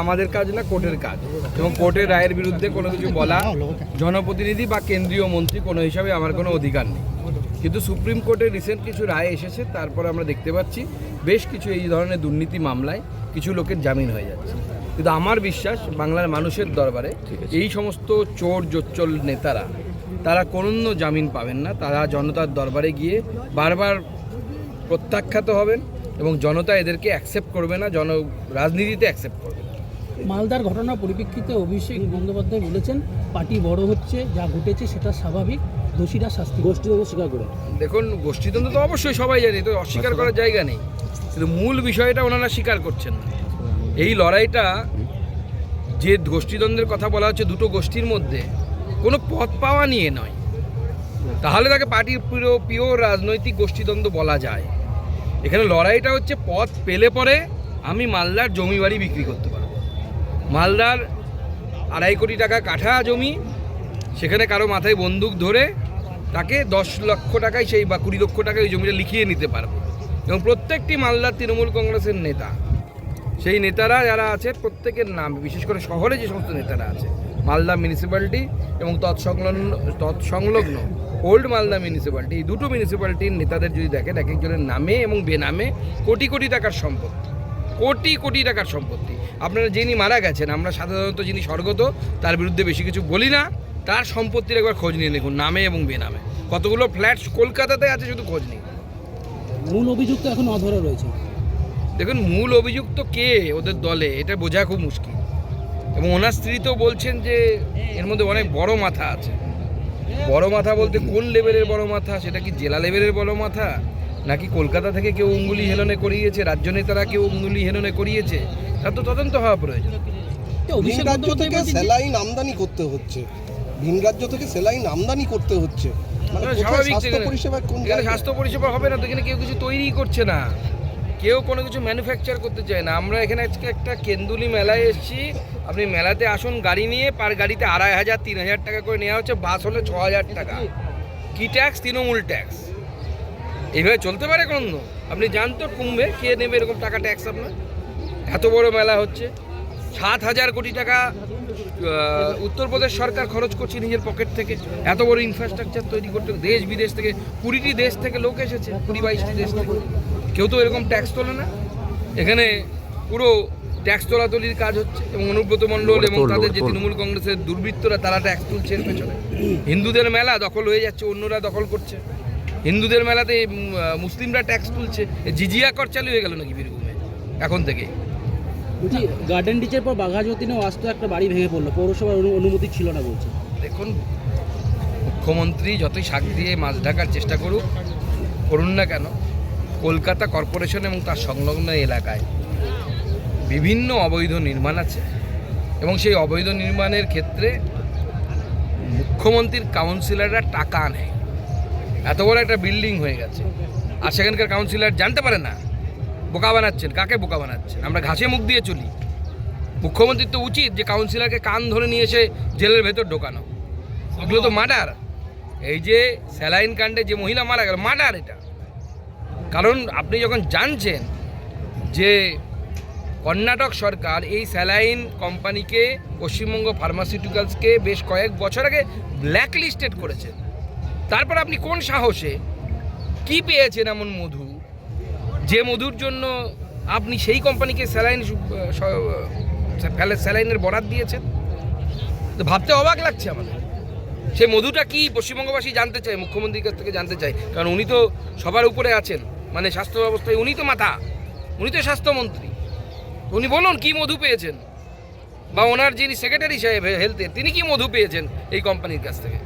আমাদের কাজ না কোর্টের কাজ। এবং কোর্টের রায়ের বিরুদ্ধে কোনো কিছু বলা জনপ্রতিনিধি বা কেন্দ্রীয় মন্ত্রী কোনো হিসাবে আমার কোনো অধিকার নেই। কিন্তু সুপ্রিম কোর্টের রিসেন্ট কিছু রায় এসেছে তারপর আমরা দেখতে পাচ্ছি বেশ কিছু এই ধরনের দুর্নীতি মামলায় কিছু লোকের জামিন হয়ে যাচ্ছে। কিন্তু আমার বিশ্বাস বাংলার মানুষের দরবারে এই সমস্ত চোর জোচ্চল নেতারা তারা কোনো জামিন পাবেন না তারা জনতার দরবারে গিয়ে বারবার প্রত্যাখ্যাত হবেন এবং জনতা এদেরকে অ্যাকসেপ্ট করবে না জন রাজনীতিতে অ্যাকসেপ্ট করবে না। মালদার ঘটনা পরিপ্রেক্ষিতে অভিষেক বন্দ্যোপাধ্যায় বলেছেন পার্টি বড় হচ্ছে যা ঘটেছে সেটা স্বাভাবিক দোষীরা শাস্তি গোষ্ঠীগত স্বীকার করে। দেখুন গোষ্ঠীতন্ত্র তো অবশ্যই সবাই জানে তো অস্বীকার করার জায়গা নেই। কিন্তু মূল বিষয়টা ওনারা স্বীকার করছেন না। এই লড়াইটা যে গোষ্ঠীদ্বন্দ্বের কথা বলা হচ্ছে দুটো গোষ্ঠীর মধ্যে কোনো পথ পাওয়া নিয়ে নয়। তাহলে তাকে পার্টির পুরো পিওর রাজনৈতিক গোষ্ঠীদ্বন্দ্ব বলা যায়। এখানে লড়াইটা হচ্ছে পথ পেলে পরে আমি মালদার জমি বাড়ি বিক্রি করতে পারব। মালদার আড়াই কোটি টাকা কাঠা জমি, সেখানে কারও মাথায় বন্দুক ধরে তাকে দশ লক্ষ টাকায় সেই বা কুড়ি লক্ষ টাকায় ওই জমিটা লিখিয়ে নিতে পারব। এবং প্রত্যেকটি মালদার তৃণমূল কংগ্রেসের নেতা, সেই নেতারা যারা আছে প্রত্যেকের নাম, বিশেষ করে শহরে যে সমস্ত নেতারা আছে, মালদা মিউনিসিপ্যালিটি এবং তৎসংলগ্ন তৎসংলগ্ন ওল্ড মালদা মিউনিসিপ্যালিটি। এই দুটো মিউনিসিপ্যালিটির নেতাদের যদি দেখেন এক একজনের নামে এবং বেনামে কোটি কোটি টাকার সম্পত্তি। কোটি কোটি টাকার সম্পত্তি। আপনারা যিনি মারা গেছেন আমরা সাধারণত যিনি স্বর্গত তার বিরুদ্ধে বেশি কিছু বলি না। তার সম্পত্তির একবার খোঁজ নিয়ে দেখুন নামে এবং বেনামে। কতগুলো ফ্ল্যাট কলকাতাতে আছে শুধু খোঁজ নেই মূল অভিযুক্ত এখন অধরা রয়েছে। দেখুন মূল অভিযুক্ত কে ওদের দলে এটা বোঝা খুব মুশকিল। এবং ওনার স্ত্রী তো বলছেন যে এর মধ্যে অনেক বড় মাথা আছে। বড় মাথা বলতে কোন লেভেলের বড় মাথা? সেটা কি জেলা লেভেলের বড় মাথা? নাকি কলকাতা থেকে কেউ উঙ্গুলি হেলনে করিয়েছে? রাজ্য নেতারা কেউ উঙ্গুলি হেলনে করিয়েছে? তার তো তদন্ত হওয়া প্রয়োজন। অভিষেক ভিন রাজ্য থেকে স্যালাইন আমদানি করতে হচ্ছে। ভিন রাজ্য থেকে স্যালাইন আমদানি করতে হচ্ছে। মানে স্বাভাবিক স্বাস্থ্য পরিষেবা কোন স্বাস্থ্য পরিষেবা হবে না তো এখানে কেউ কিছু তৈরি করছে না। কেউ কোনো কিছু ম্যানুফ্যাকচার করতে চায় না। আমরা এখানে আজকে একটা কেন্দুলি মেলায় এসেছি। আপনি মেলাতে আসুন, গাড়ি নিয়ে, পার গাড়িতে আড়াই হাজার, তিন হাজার টাকা করে নেওয়া হচ্ছে। বাস হলে ছ হাজার টাকা। কি ট্যাক্স তৃণমূল ট্যাক্স এইভাবে চলতে পারে কোনো? আপনি জানতো কুম্ভে কে নেবে এরকম টাকা ট্যাক্স আপনার। এত বড় মেলা হচ্ছে। সাত হাজার কোটি টাকা উত্তরপ্রদেশ সরকার খরচ করছে নিজের পকেট থেকে। এত বড় ইনফ্রাস্ট্রাকচার তৈরি করতে দেশ বিদেশ থেকে, কুড়িটি দেশ থেকে লোক এসেছে, কুড়ি বাইশটি দেশ থেকে। কেউ তো এরকম ট্যাক্স তোলে না। এখানে পুরো ট্যাক্স তোলাতুলির কাজ হচ্ছে এবং অনুব্রত মণ্ডল এবং তাদের যে তৃণমূল কংগ্রেসের দুর্বৃত্তরা তারা ট্যাক্স তুলছে এর পেছনে। হিন্দুদের মেলা দখল হয়ে যাচ্ছে অন্যরা দখল করছে। হিন্দুদের মেলাতে মুসলিমরা ট্যাক্স তুলছে। জিজিয়া কর চালু হয়ে গেল নাকি বীরভূমে? এখন থেকে। গার্ডেন ডিচের পর বাঘাযতীনেও আস্ত একটা বাড়ি ভেঙে পড়ল। পৌরসভার অনুমতি ছিল না বলছে। দেখুন মুখ্যমন্ত্রী যতই শাক দিয়ে মাছ ঢাকার চেষ্টা করুক করুন না কেন কলকাতা কর্পোরেশন এবং তার সংলগ্ন এলাকায় বিভিন্ন অবৈধ নির্মাণ আছে এবং সেই অবৈধ নির্মাণের ক্ষেত্রে মুখ্যমন্ত্রীর কাউন্সিলররা টাকা নেয় এত বড় একটা বিল্ডিং হয়ে গেছে। আর সেখানকার কাউন্সিলর জানতে পারে না, বোকা বানাচ্ছেন, কাকে বোকা বানাচ্ছেন? আমরা ঘাসে মুখ দিয়ে চলি। মুখ্যমন্ত্রীর তো উচিত যে কাউন্সিলরকে কান ধরে নিয়ে এসে জেলের ভেতর ঢোকানো। এগুলো তো মার্ডার। এই যে স্যালাইন কাণ্ডে যে মহিলা মারা গেল, মার্ডার এটা। কারণ আপনি যখন জানছেন যে কর্ণাটক সরকার এই স্যালাইন কোম্পানিকে, পশ্চিমবঙ্গ ফার্মাসিউটিক্যালসকে বেশ কয়েক বছর আগে ব্ল্যাক লিস্টেড করেছেন তারপর আপনি কোন সাহসে, কি পেয়েছেন এমন মধু, যে মধুর জন্য আপনি সেই কোম্পানিকে স্যালাইন স্যালাইনের বরাদ দিয়েছেন? তো ভাবতে অবাক লাগছে আমাদের। সেই মধুটা কি পশ্চিমবঙ্গবাসী জানতে চায়, মুখ্যমন্ত্রীর কাছ থেকে জানতে চায়? কারণ উনি তো সবার উপরে আছেন। মানে স্বাস্থ্য ব্যবস্থায় উনি তো মাথা উনি তো স্বাস্থ্যমন্ত্রী। উনি বলুন কি মধু পেয়েছেন? বা ওনার যিনি সেক্রেটারি সাহেব হেলথের তিনি কি মধু পেয়েছেন এই কোম্পানির কাছ থেকে?